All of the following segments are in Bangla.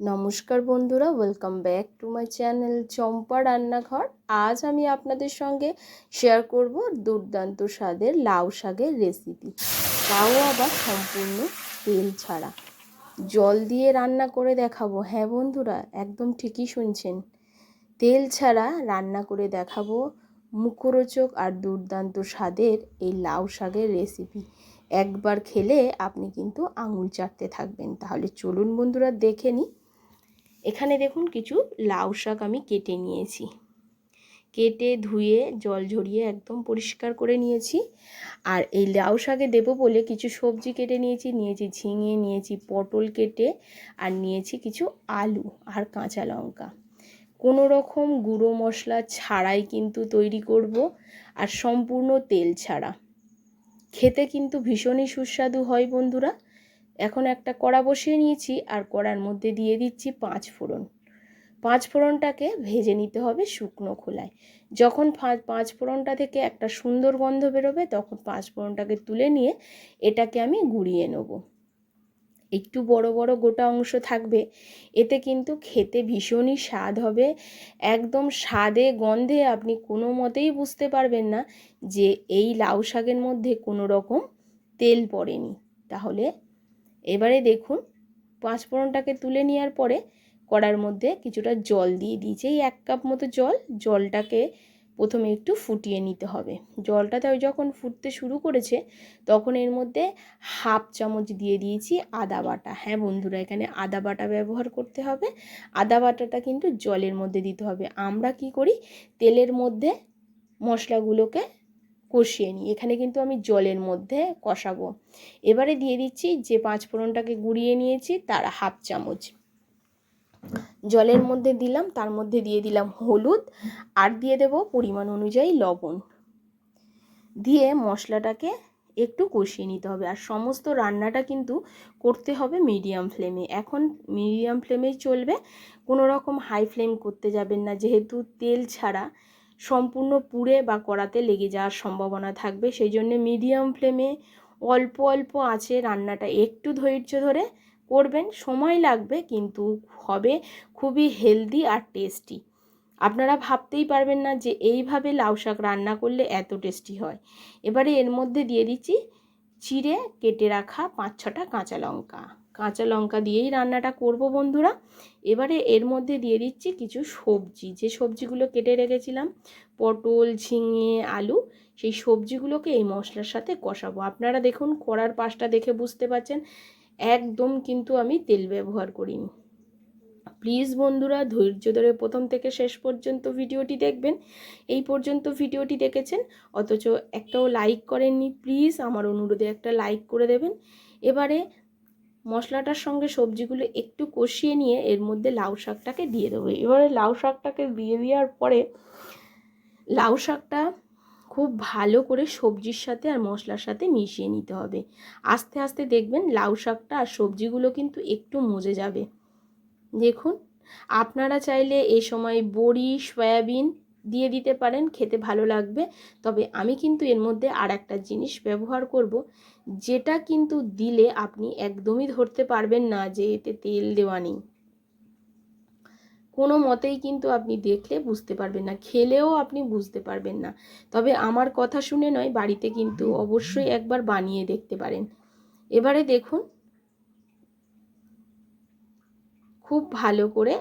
নমস্কার বন্ধুরা welcome back to my channel Champa Rannaghar. আজ আমি আপনাদের সঙ্গে শেয়ার করব দুর্দান্ত স্বাদের লাউ শাকের রেসিপি তাও আবার সম্পূর্ণ তেল ছাড়া। জল দিয়ে রান্না করে দেখাবো। হ্যাঁ বন্ধুরা, একদম ঠিকই শুনছেন। তেল ছাড়া রান্না করে দেখাবো মুখরোচক আর দুর্দান্ত স্বাদের এই লাউ শাকের রেসিপি একবার খেলে আপনি কিন্তু আঙুল চাটতে থাকবেন। তাহলে চলুন বন্ধুরা, দেখে নিই। এখানে দেখুন কিছু লাউ শাক আমি কেটে নিয়েছি। কেটে ধুয়ে, জল ঝরিয়ে একদম পরিষ্কার করে নিয়েছি। আর এই লাউ শাকে দেবো বলে কিছু সবজি কেটে নিয়েছি নিয়েছি ঝিঙে, নিয়েছি পটল কেটে, আর নিয়েছি কিছু আলু আর কাঁচা লঙ্কা। কোনো রকম গুঁড়ো মশলা ছাড়াই কিন্তু তৈরি করব, আর সম্পূর্ণ তেল ছাড়া। খেতে কিন্তু ভীষণই সুস্বাদু হয় বন্ধুরা। এখন একটা কড়া বসিয়ে নিয়েছি আর কড়ার মধ্যে দিয়ে দিচ্ছি পাঁচ ফোড়ন। পাঁচ ফোড়নটাকে ভেজে নিতে হবে শুকনো খোলায়। যখন পাঁচ ফোড়নটা থেকে একটা সুন্দর গন্ধ বেরোবে, তখন পাঁচ ফোড়নটাকে তুলে নিয়ে এটাকে আমি গুঁড়িয়ে নেব। একটু বড় বড় গোটা অংশ থাকবে। এতে কিন্তু খেতে ভীষণই স্বাদ হবে। একদম স্বাদে গন্ধে আপনি কোনো মতেই বুঝতে পারবেন না যে এই লাউ শাকের মধ্যে কোনো রকম তেল পড়েনি। তাহলে এবারে দেখুন, পাঁচফোড়নটাকে তুলে নেওয়ার পরে কড়ার মধ্যে কিছুটা জল দিয়ে দিয়েছি। এই এক কাপ মতো জল, জলটাকে প্রথমে একটু ফুটিয়ে নিতে হবে। জলটাতে যখন ফুটতে শুরু করেছে, তখন এর মধ্যে হাফ চামচ দিয়ে দিয়েছি আদা বাটা। হ্যাঁ বন্ধুরা, এখানে আদা বাটা ব্যবহার করতে হবে। আদা বাটাটা কিন্তু জলের মধ্যে দিতে হবে। আমরা কি করি? তেলের মধ্যে মশলাগুলোকে কষিয়ে নিই। এখানে কিন্তু আমি জলের মধ্যে কষাবো। এবারে দিয়ে দিচ্ছি যে পাঁচ ফোড়নটাকে গুঁড়িয়ে নিয়েছি, তার হাফ চামচ। জলের মধ্যে দিলাম, তার মধ্যে দিয়ে দিলাম হলুদ আর দিয়ে দেব পরিমাণ অনুযায়ী লবণ। দিয়ে মশলাটাকে একটু কষিয়ে নিতে হবে। আর সমস্ত রান্নাটা কিন্তু করতে হবে মিডিয়াম ফ্লেমে। এখন মিডিয়াম ফ্লেমেই চলবে, কোনো রকম হাই ফ্লেম করতে যাবেন না। যেহেতু তেল ছাড়া সম্পূর্ণ পুড়ে বা কড়াতে লেগে যাওয়ার সম্ভাবনা থাকবে। সেই জন্য মিডিয়াম ফ্লেমে অল্প অল্প আছে রান্নাটা একটু ধৈর্য ধরে করবেন। সময় লাগবে, কিন্তু হবে খুবই হেলদি আর টেস্টি আপনারা ভাবতেই পারবেন না যে এইভাবে লাউ শাক রান্না করলে এত টেস্টি হয়। এবারে এর মধ্যে দিয়ে দিচ্ছি চিড়ে, কেটে রাখা পাঁচ ছটা কাঁচা লঙ্কা। কাঁচা লঙ্কা দিয়েই রান্নাটা করব বন্ধুরা। এবারে এর মধ্যে দিয়ে দিচ্ছি কিছু সবজি। যে সবজিগুলো কেটে রেখেছিলাম, পটল, ঝিঙে, আলু, সেই সবজিগুলোকে এই মশলার সাথে কষাবো। আপনারা দেখুন, কড়ার পাশটা দেখে বুঝতে পারছেন একদম কিন্তু আমি তেল ব্যবহার করিনি। প্লিজ বন্ধুরা, ধৈর্য ধরে প্রথম থেকে শেষ পর্যন্ত ভিডিওটি দেখবেন। এই পর্যন্ত ভিডিওটি দেখেছেন, অথচ একটাও লাইক করেননি। প্লিজ আমার অনুরোধে একটা লাইক করে দেবেন। এবারে মশলাটার সঙ্গে সবজিগুলো একটু কষিয়ে নিয়ে এর মধ্যে লাউ শাকটাকে দিয়ে দেবো। এবারে লাউ শাকটাকে দিয়ে দেওয়ার পরে লাউ শাকটা খুব ভালো করে সবজির সাথে আর মশলার সাথে মিশিয়ে নিতে হবে। আস্তে আস্তে দেখবেন লাউ শাকটা আর সবজিগুলো কিন্তু একটু মজে যাবে। দেখুন, আপনারা চাইলে এই সময় বড়ি, সয়াবিন দিয়ে দিতে পারেন, খেতে ভালো লাগবে। তবে আমি কিন্তু এর মধ্যে আর একটা জিনিস ব্যবহার করব, যেটা কিন্তু দিলে আপনি একদমই ধরতে পারবেন না যে এতে তেল দেওয়া নেই। কোনো মতেই কিন্তু আপনি দেখলে বুঝতে পারবেন না, খেলেও আপনি বুঝতে পারবেন না। তবে আমার কথা শুনে নয়, বাড়িতে কিন্তু অবশ্যই একবার বানিয়ে দেখতে পারেন। এবারে দেখুন, খুব ভালো করে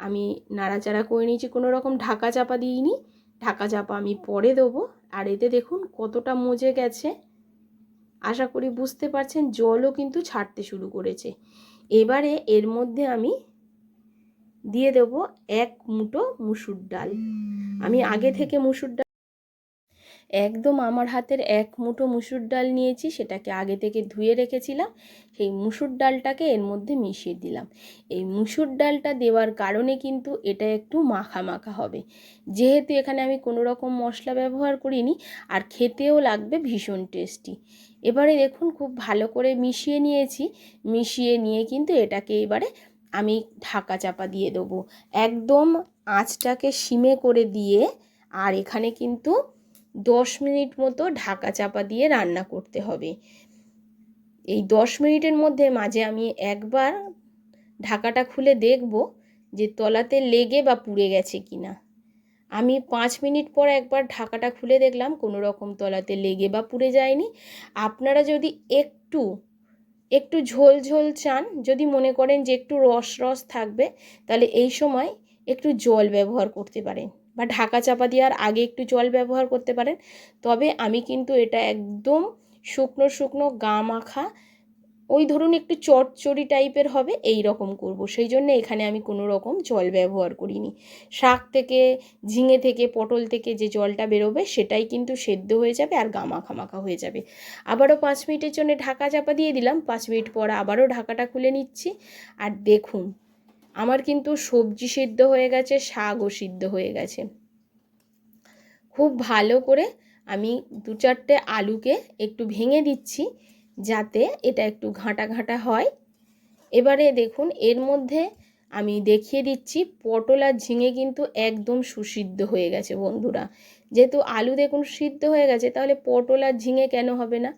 আমি নাড়াচাড়া করে নিয়েছি, কোনো রকম ঢাকা চাপা দিইনি। ঢাকা চাপা আমি পরে দেবো। আর এতে দেখুন কতটা মজে গেছে। আশা করি বুঝতে পারছেন, জলও কিন্তু ছাড়তে শুরু করেছে। এবারে এর মধ্যে আমি দিয়ে দেব এক মুঠো মুসুর ডাল। আমি আগে থেকে মুসুর ডাল একদম আমার হাতের এক মুঠো মুসুর ডাল নিয়েছি, সেটাকে আগে থেকে ধুয়ে রেখেছিলাম, সেই মুসুর ডালটাকে এর মধ্যে মিশিয়ে দিলাম। এই মুসুর ডালটা দেওয়ার কারণে কিন্তু এটা একটু মাখা মাখা হবে। যেহেতু এখানে আমি কোনো রকম মশলা ব্যবহার করিনি, আর খেতেও লাগবে ভীষণ টেস্টি। এবারে দেখুন, খুব ভালো করে মিশিয়ে নিয়েছি। মিশিয়ে নিয়ে কিন্তু এটাকে এবারে আমি ঢাকা চাপা দিয়ে দেবো। একদম আঁচটাকে সিমে করে দিয়ে, আর এখানে কিন্তু দশ মিনিট মতো ঢাকা চাপা দিয়ে রান্না করতে হবে। এই দশ মিনিটের মধ্যে মাঝে আমি একবার ঢাকাটা খুলে দেখব যে তলাতে লেগে বা পুড়ে গেছে কি না আমি পাঁচ মিনিট পর একবার ঢাকাটা খুলে দেখলাম, কোনো রকম তলাতে লেগে বা পুড়ে যায়নি। আপনারা যদি একটু একটু ঝোল ঝোল চান, যদি মনে করেন যে একটু রস রস থাকবে, তাহলে এই সময় একটু জল ব্যবহার করতে পারেন। বা ঢাকা চাপা দেওয়ার আগে একটু জল ব্যবহার করতে পারেন। তবে আমি কিন্তু এটা একদম শুকনো শুকনো গা মাখা, ওই ধরুন একটু চটচড়ি টাইপের হবে এই রকম করব। সেই জন্য এখানে আমি কোনো রকম জল ব্যবহার করিনি। শাক থেকে, ঝিঙে থেকে, পটল থেকে যে জলটা বেরোবে সেটাই কিন্তু সেদ্ধ হয়ে যাবে আর গা মাখা মাখা হয়ে যাবে। আবারও পাঁচ মিনিটের জন্য ঢাকা চাপা দিয়ে দিলাম, পাঁচ মিনিট পর আবারও ঢাকাটা খুলে নিচ্ছি। আর দেখুন আমার কিন্তু সবজি সিদ্ধ হয়ে গেছে, শাকও সিদ্ধ হয়ে গেছে। খুব ভালো করে আমি দু চারটে আলুকে একটু ভেঙে দিচ্ছি, যাতে এটা একটু ঘাঁটা ঘাঁটা হয়। এবারে দেখুন, এর মধ্যে আমি দেখিয়ে দিচ্ছি, পটল আর ঝিঙে কিন্তু একদম সুসিদ্ধ হয়ে গেছে বন্ধুরা। যেহেতু আলু দেখুন সিদ্ধ হয়ে গেছে, তাহলে পটল আর ঝিঙে কেন হবে না?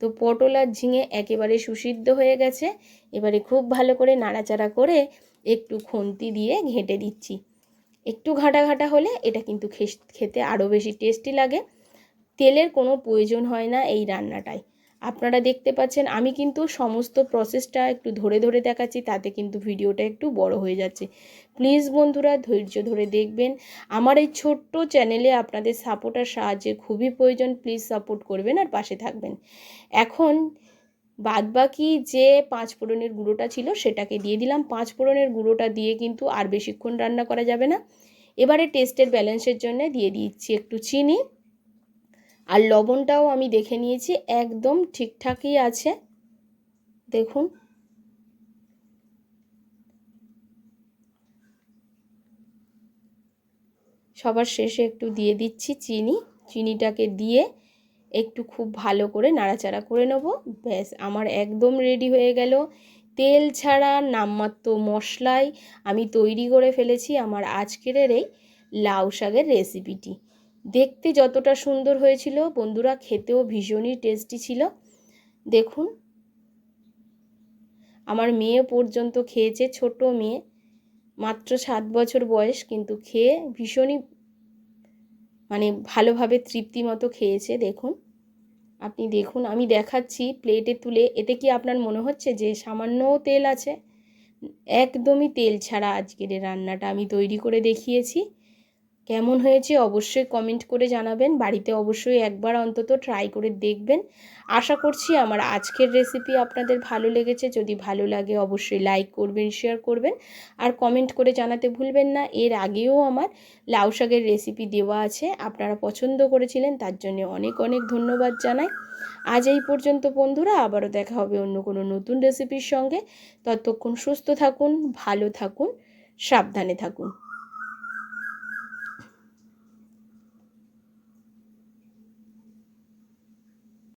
তো পটল আর ঝিঙে একেবারে সুসিদ্ধ হয়ে গেছে, এবারে খুব ভালো করে নাড়াচাড়া করে একটু খুন্তি দিয়ে ঘেঁটে দিচ্ছি। একটু ঘাঁটা ঘাঁটা হলে এটা কিন্তু খেতে আরও বেশি টেস্টি লাগে। তেলের কোনো প্রয়োজন হয় না এই রান্নাটায়। আপনারা দেখতে পাচ্ছেন আমি কিন্তু সমস্ত প্রসেসটা একটু ধরে ধরে দেখাচ্ছি, তাতে কিন্তু ভিডিওটা একটু বড় হয়ে যাচ্ছে। প্লিজ বন্ধুরা, ধৈর্য ধরে দেখবেন। আমার এই ছোট্ট চ্যানেলে আপনাদের সাপোর্ট আর সাহায্যের খুবই প্রয়োজন। প্লিজ সাপোর্ট করবেন আর পাশে থাকবেন। এখন বাদবাকি যে পাঁচ ফোড়নের গুঁড়োটা ছিল সেটাকে দিয়ে দিলাম। পাঁচ ফোড়নের গুঁড়োটা দিয়ে কিন্তু আর বেশিক্ষণ রান্না করা যাবে না। এবারে টেস্টের ব্যালেন্সের জন্য দিয়ে দিচ্ছি একটু চিনি আর লবণটাও আমি দেখে নিয়েছি, একদম ঠিকঠাকই আছে। দেখুন। সবার শেষে একটু দিয়ে দিচ্ছি চিনি। চিনিটাকে দিয়ে একটু খুব ভালো করে নাড়াচাড়া করে নেব। ব্যাস, আমার একদম রেডি হয়ে গেল। তেল ছাড়া নামমাত্র মশলায় আমি তৈরি করে ফেলেছি আমার আজকের এই লাউ শাকের রেসিপিটি দেখতে যতটা সুন্দর হয়েছিল, বন্ধুরা, খেতেও ভীষণই টেস্টি ছিল। দেখুন, আমার মেয়ে পর্যন্ত খেয়েছে, ছোট মেয়ে, মাত্র সাত বছর বয়স, কিন্তু খেয়ে ভীষণই মানে ভালোভাবে তৃপ্তি মতো খেয়েছে, দেখুন। আপনি দেখুন, আমি দেখাচ্ছি প্লেটে তুলে, এতে কি আপনার মনে হচ্ছে যে সামান্য তেল আছে? একদমই তেল ছাড়া আজকের রান্নাটা আমি তৈরি করে দেখিয়েছি। কেমন হয়েছে অবশ্যই কমেন্ট করে জানাবেন। বাড়িতে অবশ্যই একবার অন্তত ট্রাই করে দেখবেন। আশা করছি আমার আজকের রেসিপি আপনাদের ভালো লেগেছে। যদি ভালো লাগে অবশ্যই লাইক করবেন শেয়ার করবেন। আর কমেন্ট করে জানাতে ভুলবেন না। এর আগেও আমার লাউ শাকের রেসিপি দেওয়া আছে। আপনারা পছন্দ করেছিলেন, তার জন্য অনেক অনেক ধন্যবাদ জানাই। আজ এই পর্যন্ত বন্ধুরা, আবারও দেখা হবে অন্য কোনো নতুন রেসিপির সঙ্গে। ততক্ষণ সুস্থ থাকুন, ভালো থাকুন, সাবধানে থাকুন।